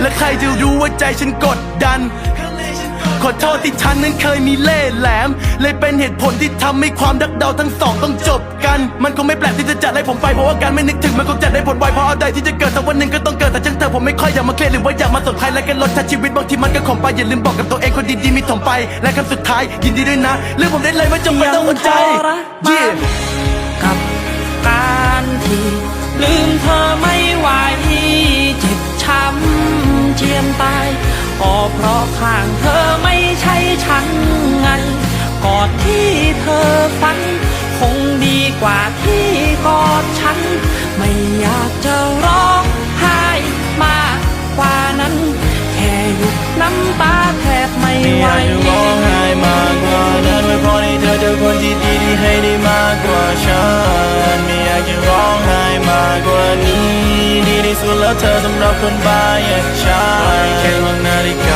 และใครจะรู้ว่าใจฉันกดดัน ขอโทษที่ฉันนั้นเคยมีเล่ห์แหลม เลยเป็นเหตุผลที่ทำให้ความรักเราทั้งสองต้องจบกัน มันคงไม่แปลกที่จะจัดให้ผมไปเพราะว่าการไม่นึกถึงมันคงจัดได้ผลไวเพราะเอาใดที่จะเกิดสักวันหนึ่งก็ต้องเกิดแต่ช่างเธอผมไม่ค่อยอยากมาเครียดหรือว่าอยากมาสนใครและกันลดทัชีวิตบางทีมันก็ขมไปอย่าลืมบอกกับตัวเองคนดีๆมีถมไป และคำสุดท้ายยินดีด้วยนะเรื่องผมได้เลยไม่จำเป็นต้องอดใจยังทรมาน Yeah กับการที่ลืมเธอไม่ ข้างเธอไม่ใช่ฉันไงกอดที่เธอฝัน คงดีกว่าที่กอดฉัน ไม่อยากจะร้องไห้มากกว่านั้น แค่หยุดน้ำตาแทบไม่ไม่อไหวยากจะร้องไห้มากกว่านั้นไว้พอให้เธอเจอคนที่ดีที่ให้ได้มากกว่าฉันไม่อยากจะร้องไห้มากกว่านี้ ดีที่สุดแล้วเธอสำหรับคนบ้าอย่างฉันแค่มองนาฬิกา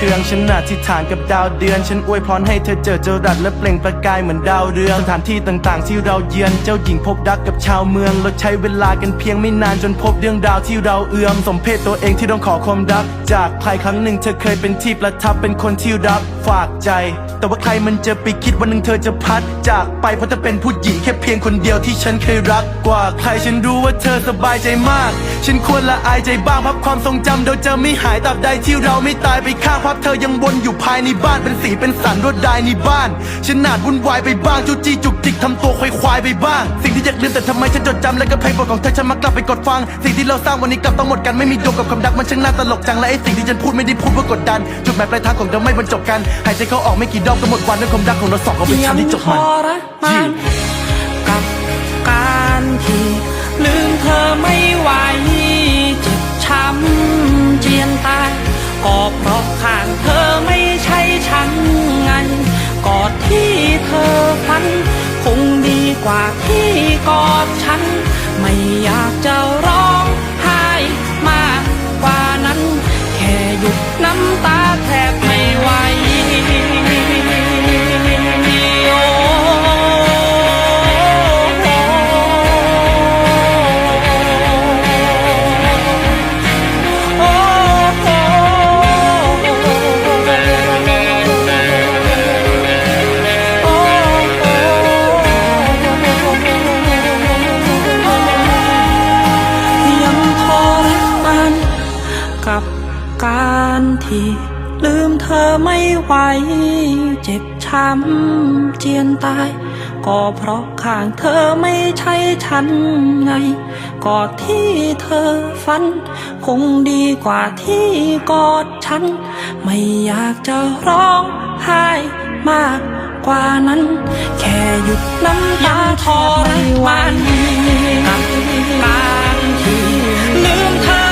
เครื่องฉันอธิษฐานกับดาวเดือน ฉันอวยพรให้เธอเจอเจรัดและเปล่งประกายเหมือนดาวเรืองสถานที่ต่างๆ ที่เราเยือนเจ้าหญิงพบรักกับชาวเมืองเราใช้เวลากันเพียงไม่นานจนพบเรื่องราวที่เราเอื้อมสมเพศตัวเองที่ต้องขอความรัก จากใครครั้งหนึ่งเธอเคยเป็นที่ประทับเป็นคนที่รับฝากใจ แต่ว่าใครมันจะไปคิดวันหนึ่งเธอจะพัด จากไปเพราะเธอเป็นผู้หญิงแค่เพียงคนเดียวที่ฉันเคยรักกว่าใครฉันรู้ว่าเธอสบายใจมาก ฉันควรละอายใจบ้างพับความทรงจำเดี๋ยวจะไม่หายตราบใดที่เราไม่ตายไปข้างพับเธอยังวนอยู่ภายในบ้านเป็นสีเป็นสันรวดลายในบ้านฉันนาดวุ่นวายไปบ้างจูจี้จุกจิกทำตัวควายควายไปบ้าง สิ่งที่อยากลืมแต่ทำไมฉันจดจำและก็เพลงโปรดของเธอฉันมากลับไปกดฟัง สิ่งที่เราสร้างวันนี้กลับต้องหมดกันไม่มีดวงกับความรักมันช่างน่าตลกจังและไอ้สิ่งที่ฉันพูดไม่ได้พูดเพื่อกดดันจุดหมายปลายทางของเราไม่บรรจบกันหายใจเข้าออกไม่กี่ดอกก็หมดวันด้วยความรักของเราสองก็เป็นฉันที่จบมันยังทรมานกับการที่ลืมเธอไม่ไหวเจ็บช้ำเจียนตาย ก็เพราะข้างเธอไม่ใช่ฉันไงกอดที่เธอฝัน คงดีกว่าที่กอดฉัน ไม่อยากจะรอ การที่ลืมเธอไม่ไหว เจ็บช้ำเจียนตาย ก็เพราะข้างเธอไม่ใช่ฉันไงกอดที่เธอฝัน คงดีกว่าที่กอดฉัน ไม่อยากจะร้องไห้มากกว่านั้น แค่หยุดน้ำตาทรมานกับการที่ลืมเธอ